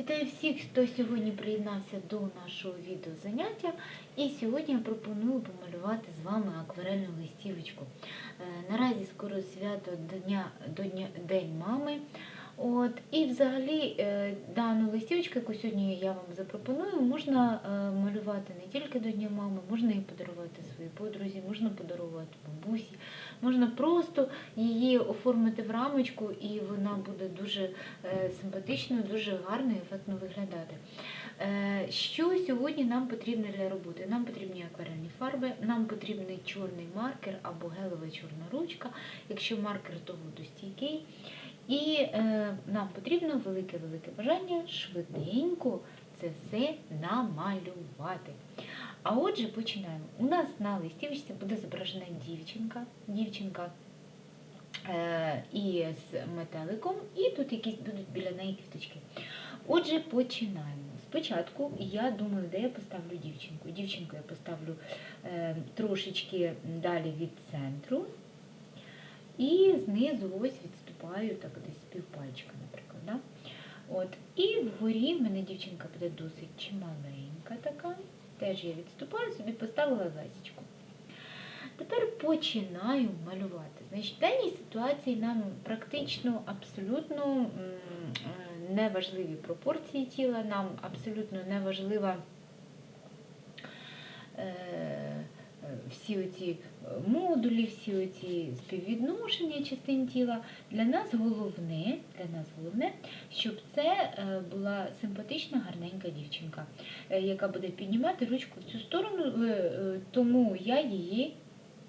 Вітаю всіх, хто сьогодні приєднався до нашого відеозаняття. І сьогодні я пропоную помалювати з вами акварельну листівочку. Е, Наразі скоро свято дня День мами. От, і взагалі е, дану листівочку, яку сьогодні я вам запропоную, можна е, малювати не тільки до Дня мами, можна і подарувати своїй подрузі, можна подарувати бабусі, можна просто її оформити в рамочку, і вона буде дуже е, симпатичною, дуже гарно і ефектно виглядати. Що сьогодні нам потрібно для роботи? Нам потрібні акварельні фарби, нам потрібний чорний маркер або гелева чорна ручка, якщо маркер, то водостійкий. І е, нам потрібно велике-велике бажання швиденько це все намалювати. А отже, починаємо. У нас на листівочці буде зображена дівчинка. Дівчинка е, і з метеликом, і тут якісь будуть біля неї квіточки. Отже, починаємо. Спочатку я думаю, де я поставлю дівчинку. Дівчинку я поставлю е, трошечки далі від центру. І знизу ось відступаю так десь півпальчика, наприклад. Да? От. І вгорі в мене дівчинка буде досить чималенька така. Теж я відступаю, собі поставила лесечку. Тепер починаю малювати. Значить, в даній ситуації нам практично абсолютно е, неважливі пропорції тіла, нам абсолютно неважлива е, всі оці модулі, всі оці співвідношення частин тіла. Для нас головне, для нас головне, щоб це е, була симпатична, гарненька дівчинка, е, яка буде піднімати ручку в цю сторону, е, е, тому я її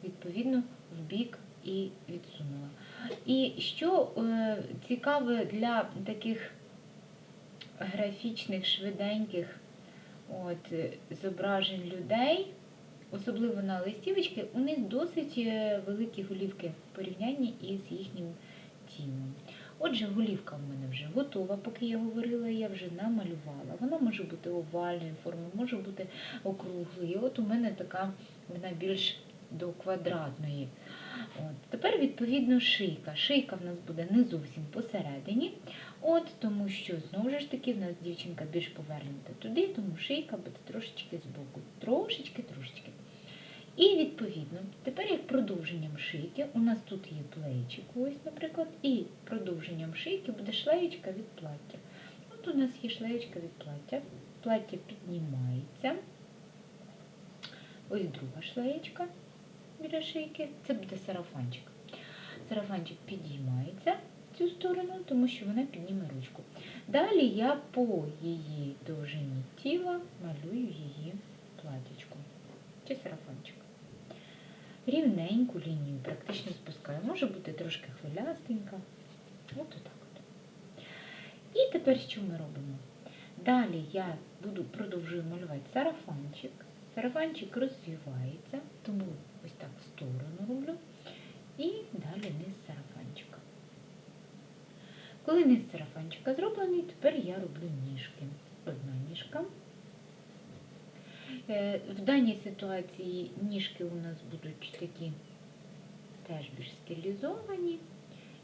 відповідно в бік і відсунула. І що е, цікаве для таких графічних, швиденьких от, е, зображень людей, особливо на листівочки, у них досить е, великі голівки в порівнянні із їхнім тілом. Отже, голівка в мене вже готова, поки я говорила, я вже намалювала. Вона може бути овальної форми, може бути округлою. От у мене така, вона більш до квадратної. От. Тепер, відповідно, шийка. Шийка в нас буде не зовсім посередині, от, тому що, знову ж таки, в нас дівчинка більш повернута туди, тому шийка буде трошечки збоку. Трошечки, трошечки. І відповідно, тепер як продовженням шийки, у нас тут є плечик, ось, наприклад, і продовженням шийки буде шлеєчка від плаття. От у нас є шлеєчка від плаття. Плаття піднімається. Ось друга шлеєчка біля шийки. Це буде сарафанчик. Сарафанчик підіймається в цю сторону, тому що вона підніме ручку. Далі я по її довжині тіла малюю її платічку чи сарафанчик. Рівненьку лінію практично спускаю. Може бути трошки хвилястенька. От отак от. І тепер що ми робимо? Далі я буду продовжую малювати сарафанчик. Сарафанчик розвивається, тому ось так в сторону роблю. І далі низ сарафанчика. Коли низ сарафанчика зроблений, тепер я роблю ніжки. Одна ніжка. Е, В даній ситуації ніжки у нас будуть такі теж більш стилізовані.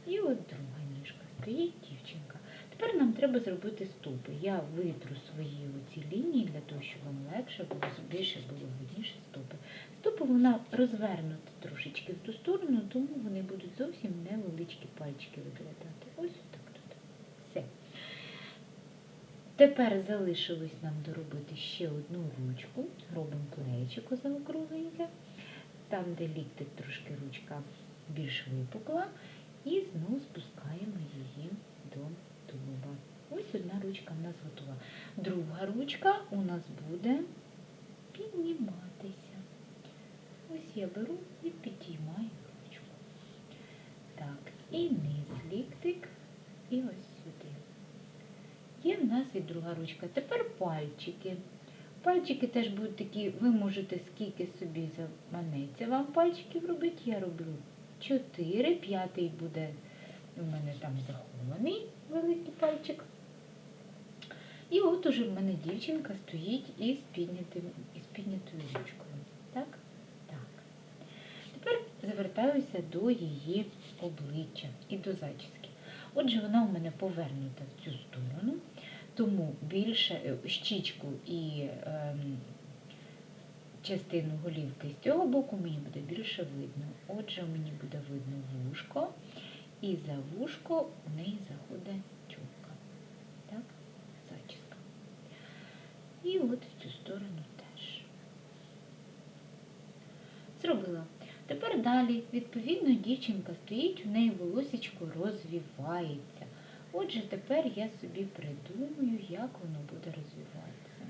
І от друга ніжка стоїть дівчинка. Тепер нам треба зробити стопи. Я витру свої оці лінії для того, щоб вам легше було, більше було видніше стопи. Стопи вона розвернута трошечки в ту сторону, тому вони будуть зовсім невеличкі пальчики виглядати. Ось так тут. Все. Тепер залишилось нам доробити ще одну ручку. Робимо плечико заокругленьке. Там, де ліктик трошки ручка більш випукла. І знову спускаємо її до тулуба. Ось одна ручка в нас готова. Друга ручка у нас буде підніматися. Ось я беру і підіймаю ручку. Так, і низ ліктик, і ось в нас і друга ручка. Тепер пальчики. Пальчики теж будуть такі, ви можете скільки собі заманеться вам пальчиків робити. Я роблю 4, п'ятий буде у мене там захований великий пальчик. І от уже в мене дівчинка стоїть із, піднятим, із піднятою ручкою. Так? Так. Тепер завертаюся до її обличчя і до зачіски. Отже, вона у мене повернута в цю сторону. Тому більше е, щічку і ем, частину голівки з цього боку мені буде більше видно. Отже, мені буде видно вушко, і за вушко в неї заходить чулка. Так, зачіска. І от в цю сторону теж. Зробила. Тепер далі, відповідно, дівчинка стоїть, у неї волосечко розвивається. Отже, тепер я собі придумаю, як воно буде розвиватися.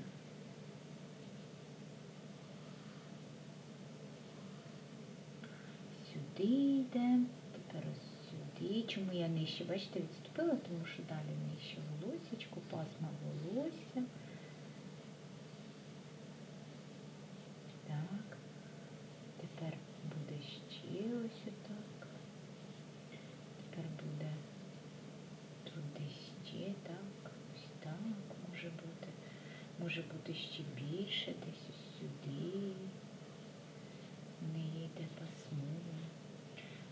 Сюди йде, тепер ось сюди. Чому я нижче? Бачите, відступила, тому що далі нижче волосечко, пасма волосся. Так. Тепер буде ще ось отак. Тепер буде тут десь ще так. Ось так може бути. Може бути ще більше, десь ось сюди. В неї йде пасмо.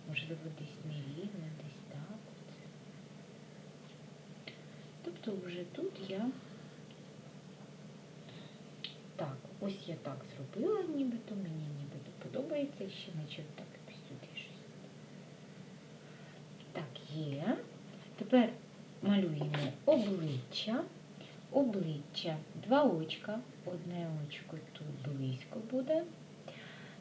Можливо, десь нерівно, десь так. Тобто вже тут я так, ось я так зробила, нібито, мені нібито подобається, ще наче так сюди щось. Так, є. Тепер малюємо обличчя. Обличчя, два очка. Одне очко тут близько буде.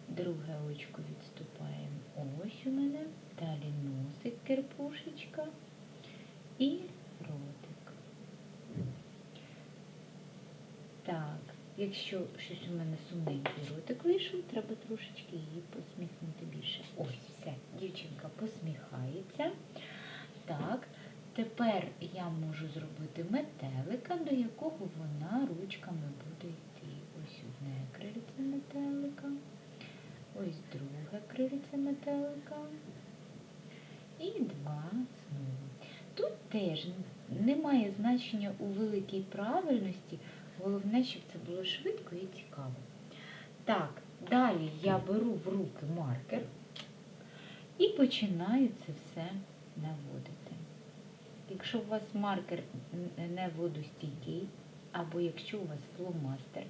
Друге очко відступаємо ось у мене. Далі носик, кирпушечка і ротик. Так, якщо щось у мене сумненький ротик вийшов, треба трошечки її посміхнути більше. Ось, все, дівчинка посміхається. Так, тепер я можу зробити якого вона ручками буде йти. Ось одне крильце метелика, ось друге крильце метелика. І два знову. Тут теж немає значення у великій правильності, головне, щоб це було швидко і цікаво. Так, далі я беру в руки маркер і починаю це все наводити. Якщо у вас маркер не водостійкий, або якщо у вас фломастер,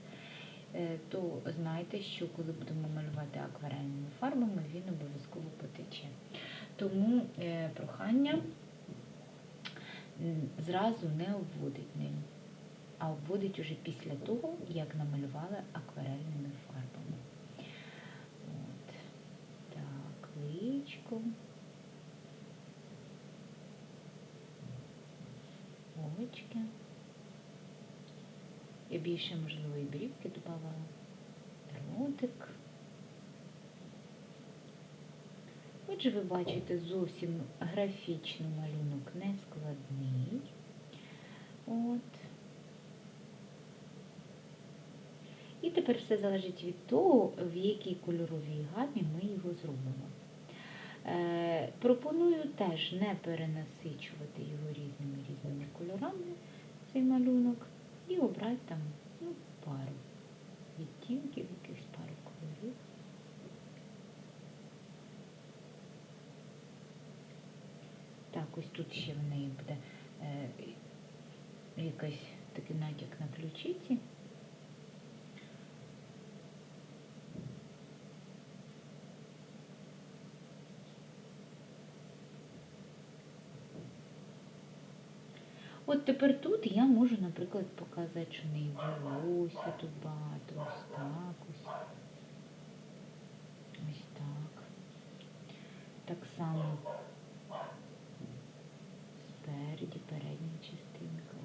е, то знайте, що коли будемо малювати акварельними фарбами, він обов'язково потече. Тому е, прохання зразу не обводить ним, а обводить уже після того, як намалювали акварельними фарбами. От. Так, личко. Очки. Я більше, можливо, і брівки додавала. Ротик. Отже, ви бачите зовсім графічно малюнок не складний. От. І тепер все залежить від того, в якій кольоровій гамі ми його зробимо. Е, пропоную теж не перенасичувати його різними різними кольорами, цей малюнок, і обрати там ну, пару відтінків, якихось пару кольорів. Так, ось тут ще в неї буде е, якийсь такий натяк на ключиці. От тепер тут я можу, наприклад, показати, що в неї тут багато, ось так ось. Ось так. Так само спереді, передня частинка.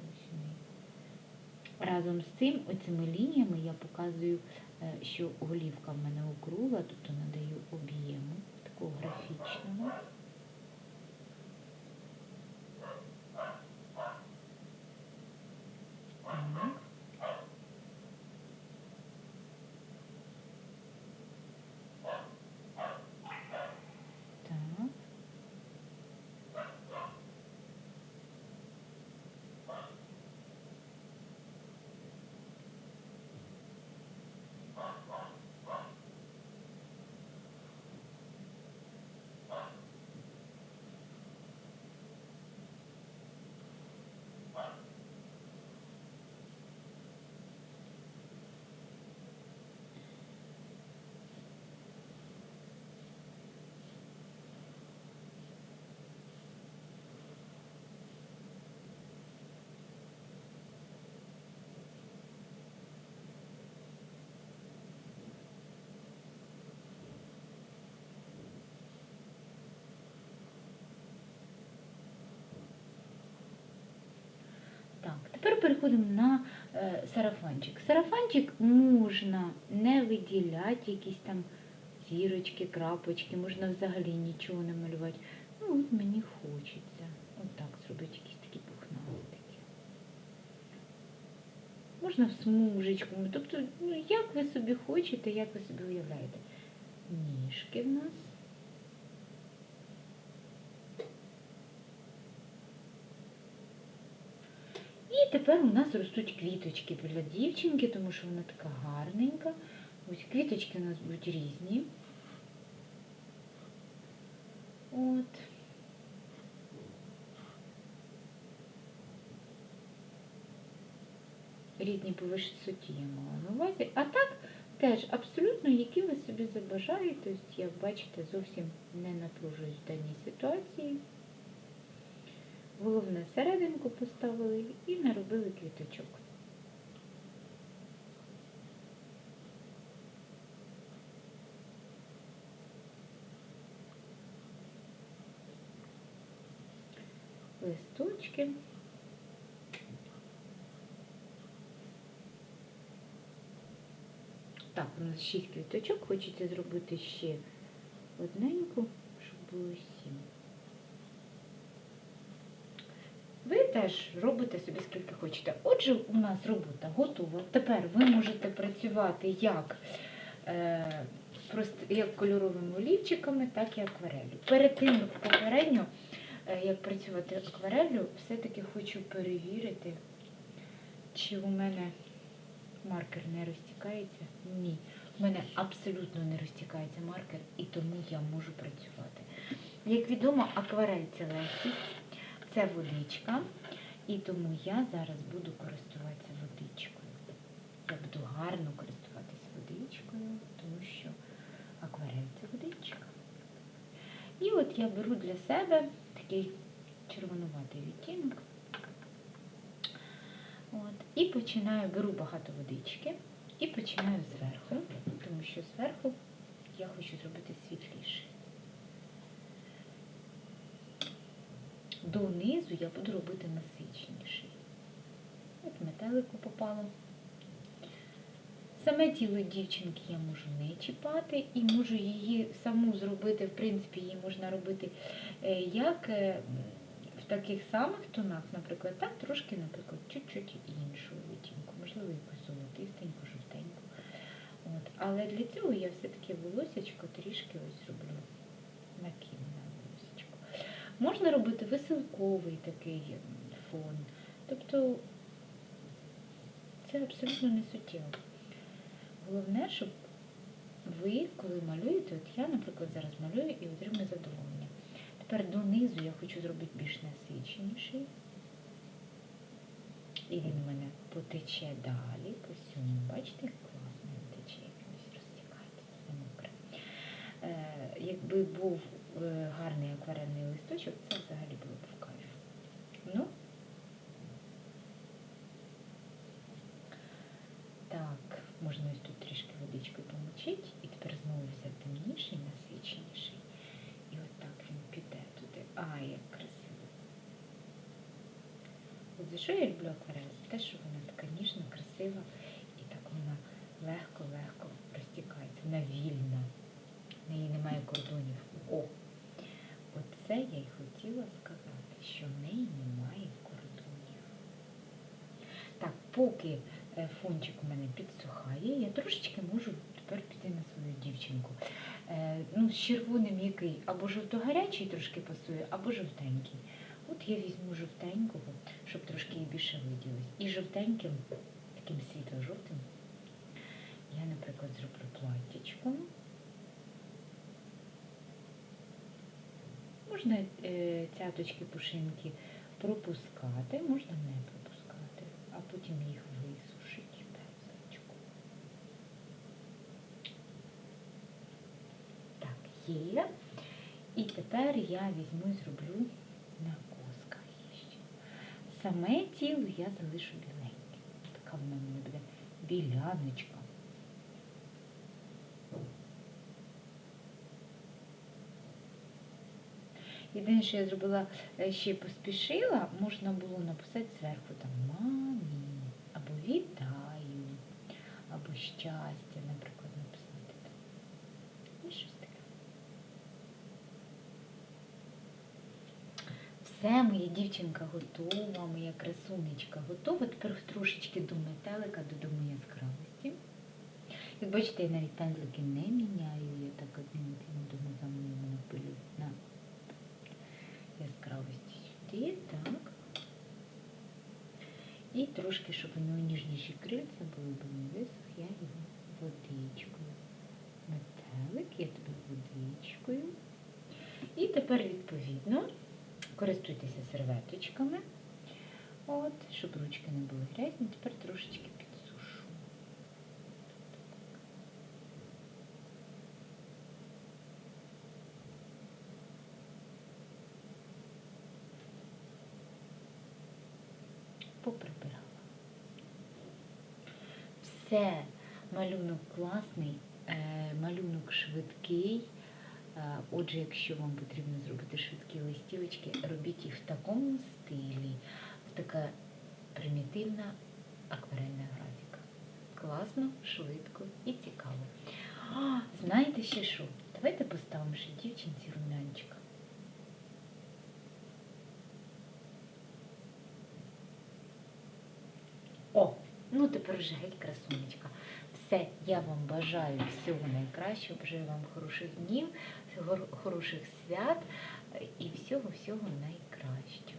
Разом з цим, оцими лініями я показую, е, що голівка в мене округла, тобто надаю об'єму такого графічного. Так. Так. Переходимо на е, сарафанчик. Сарафанчик можна не виділяти, якісь там зірочки, крапочки, можна взагалі нічого не малювати. Ну, от мені хочеться. Отак зробити якісь такі пухнастики. Можна в смужечку. Тобто, ну, як ви собі хочете, як ви собі уявляєте. Ніжки в нас. І тепер у нас ростуть квіточки біля дівчинки, тому що вона така гарненька. Ось квіточки у нас будуть різні. От. Різні по висоті я мала на увазі. А так теж абсолютно, які ви собі забажаєте. Ось, як бачите, зовсім не напружуюсь в даній ситуації. Головне серединку поставили і наробили квіточок. Листочки. Так, у нас 6 квіточок, хочеться зробити ще одненьку, щоб було 7. Ви теж робите собі скільки хочете. Отже, у нас робота готова. Тепер ви можете працювати як, е, як кольоровими олівчиками, так і акварелью. Перед тим, попередньо, е, як працювати акварелью, все-таки хочу перевірити, чи у мене маркер не розтікається. Ні. У мене абсолютно не розтікається маркер, і тому я можу працювати. Як відомо, акварель це легкість це водичка, і тому я зараз буду користуватися водичкою. Я буду гарно користуватися водичкою, тому що акварель це водичка. І от я беру для себе такий червонуватий відтінок. От, і починаю, беру багато водички і починаю зверху, тому що зверху я хочу зробити світліше. Донизу я буду робити насиченіший. От метелику попало. Саме тіло дівчинки я можу не чіпати і можу її саму зробити, в принципі, її можна робити е, як е, в таких самих тонах, наприклад, так, трошки, наприклад, чуть-чуть іншу відтінку, можливо, якусь золотистеньку, жовтеньку. От. Але для цього я все-таки волосечко трішки ось зроблю накину на волосечко. Можна робити веселковий такий фон. Тобто це абсолютно не суттєво. Головне, щоб ви, коли малюєте, от я, наприклад, зараз малюю і отримую задоволення. Тепер донизу я хочу зробити більш насиченіший. І він у мене потече далі по всьому. Бачите, як класно він тече, ось розтікається, мокре. Е, якби був гарний акварельний листочок, це взагалі було б в кайф. Ну, так, можна ось тут трішки водичкою помочити, і тепер знову взяти темніший, насиченіший. І от так він піде туди. А, як красиво. От за що я люблю акварель? За те, що вона така ніжна, красива, і так вона легко-легко розтікається, вона вільна. В неї немає кордонів. О! Оце я й хотіла сказати, що в неї немає кордонів. Так, поки е, фончик у мене підсухає, я трошечки можу тепер піти на свою дівчинку. Е, ну, з червоним який або жовто-гарячий трошки пасує, або жовтенький. От я візьму жовтенького, щоб трошки їй більше виділось. І жовтеньким, таким світло-жовтим, я, наприклад, зроблю платтячко. Можна е, цяточки пушинки пропускати, можна не пропускати, а потім їх висушити пензличку. Так, є. І тепер я візьму і зроблю на косках ще. Саме тіло я залишу біленьке. Така в мене буде біляночка. Єдине, що я зробила е, ще поспішила, можна було написати зверху там мамі, або вітаю, або щастя, наприклад, написати. І ну, щось таке. Все, моя дівчинка готова, моя красунечка готова. Тепер трошечки до метелика, додому яскравості. Як бачите, я навіть пензлики не міняю, я так одним думаю, за мною пилю сюди, так. І трошки, щоб нього ніжніші крильця були, бо не висох, я його водичкою. Метелик, я тебе водичкою. І тепер, відповідно, користуйтеся серветочками, от, щоб ручки не були грязні. Тепер трошечки підсушу. Все, малюнок класний, е, малюнок швидкий. Е, Отже, якщо вам потрібно зробити швидкі листівочки, робіть їх в такому стилі, така примітивна акварельна графіка. Класно, швидко і цікаво. Знаєте ще що? Давайте поставимо ще дівчинці румянчика. О, ну тепер вже геть красунечка. Все, я вам бажаю всього найкращого, бажаю вам хороших днів, хороших свят е, і всього-всього найкращого.